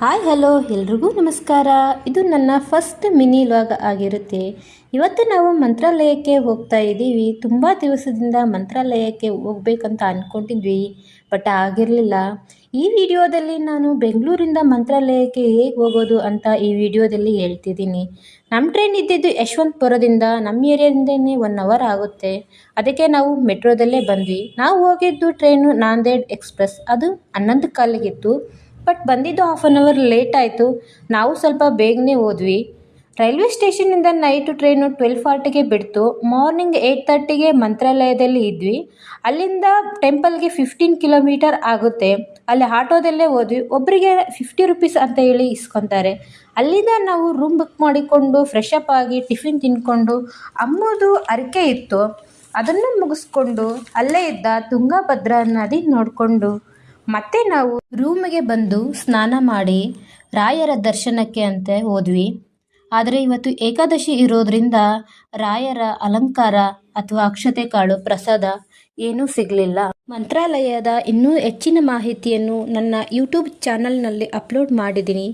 Hi, hello, ಎಲ್ರಿಗೂ ನಮಸ್ಕಾರ. ಇದು ನನ್ನ ಫಸ್ಟ್ ಮಿನಿ ಲಾಗ್ ಆಗಿರುತ್ತೆ. ಇವತ್ತು ನಾವು ಮಂತ್ರಾಲಯಕ್ಕೆ ಹೋಗ್ತಾ ಇದ್ದೀವಿ. ತುಂಬ ದಿವಸದಿಂದ ಮಂತ್ರಾಲಯಕ್ಕೆ ಹೋಗ್ಬೇಕಂತ ಅಂದ್ಕೊಂಡಿದ್ವಿ ಬಟ್ ಆಗಿರಲಿಲ್ಲ. ಈ ವಿಡಿಯೋದಲ್ಲಿ ನಾನು ಬೆಂಗಳೂರಿಂದ ಮಂತ್ರಾಲಯಕ್ಕೆ ಹೇಗೆ ಹೋಗೋದು ಅಂತ ಈ ವಿಡಿಯೋದಲ್ಲಿ ಹೇಳ್ತಿದ್ದೀನಿ. ನಮ್ಮ ಟ್ರೈನ್ ಇದ್ದಿದ್ದು ಯಶವಂತಪುರದಿಂದ ನಮ್ಮ ಏರಿಯಾದಿಂದನೇ ಒನ್ ಅವರ್ ಆಗುತ್ತೆ. ಅದಕ್ಕೆ ನಾವು ಮೆಟ್ರೋದಲ್ಲೇ ಬಂದ್ವಿ. ನಾವು ಹೋಗಿದ್ದು ಟ್ರೈನು ನಾಂದೇಡ್ ಎಕ್ಸ್ಪ್ರೆಸ್. ಅದು ಹನ್ನೊಂದು ಕಾಲಿಗಿತ್ತು. ಬಟ್ ಬಂದಿದ್ದು ಹಾಫ್ ಆನ್ ಅವರ್ ಲೇಟ್ ಆಯಿತು. ನಾವು ಸ್ವಲ್ಪ ಬೇಗನೆ ಹೋದ್ವಿ. ರೈಲ್ವೆ ಸ್ಟೇಷನಿಂದ ನೈಟು ಟ್ರೈನು ಟ್ವೆಲ್ ಫಾರ್ಟಿಗೆ ಬಿಡ್ತು. ಮಾರ್ನಿಂಗ್ ಏಯ್ಟ್ ತರ್ಟಿಗೆ ಮಂತ್ರಾಲಯದಲ್ಲಿ ಇದ್ವಿ. ಅಲ್ಲಿಂದ ಟೆಂಪಲ್ಗೆ ಫಿಫ್ಟೀನ್ ಕಿಲೋಮೀಟರ್ ಆಗುತ್ತೆ. ಅಲ್ಲಿ ಆಟೋದಲ್ಲೇ ಹೋದ್ವಿ. ಒಬ್ಬರಿಗೆ ಫಿಫ್ಟಿ ರುಪೀಸ್ ಅಂತ ಹೇಳಿ ಇಸ್ಕೊತಾರೆ. ಅಲ್ಲಿಂದ ನಾವು ರೂಮ್ ಬುಕ್ ಮಾಡಿಕೊಂಡು ಫ್ರೆಶ್ ಅಪ್ ಆಗಿ ಟಿಫಿನ್ ತಿಂದ್ಕೊಂಡು ಅಮ್ಮದು ಅರಿಕೆ ಇತ್ತು. ಅದನ್ನು ಮುಗಿಸ್ಕೊಂಡು ಅಲ್ಲೇ ಇದ್ದ ತುಂಗಭದ್ರಾ ನದಿ ನೋಡಿಕೊಂಡು ಮತ್ತೆ ನಾವು ರೂಮಿಗೆ ಬಂದು ಸ್ನಾನ ಮಾಡಿ ರಾಯರ ದರ್ಶನಕ್ಕೆ ಅಂತ ಹೋದ್ವಿ. ಆದರೆ ಇವತ್ತು ಏಕಾದಶಿ ಇರೋದ್ರಿಂದ ರಾಯರ ಅಲಂಕಾರ ಅಥವಾ ಅಕ್ಷತೆ ಕಾಳು ಪ್ರಸಾದ ಏನೂ ಸಿಗಲಿಲ್ಲ. ಮಂತ್ರಾಲಯದ ಇನ್ನೂ ಹೆಚ್ಚಿನ ಮಾಹಿತಿಯನ್ನು ನನ್ನ ಯೂಟ್ಯೂಬ್ ಚಾನಲ್ನಲ್ಲಿ ಅಪ್ಲೋಡ್ ಮಾಡಿದ್ದೀನಿ.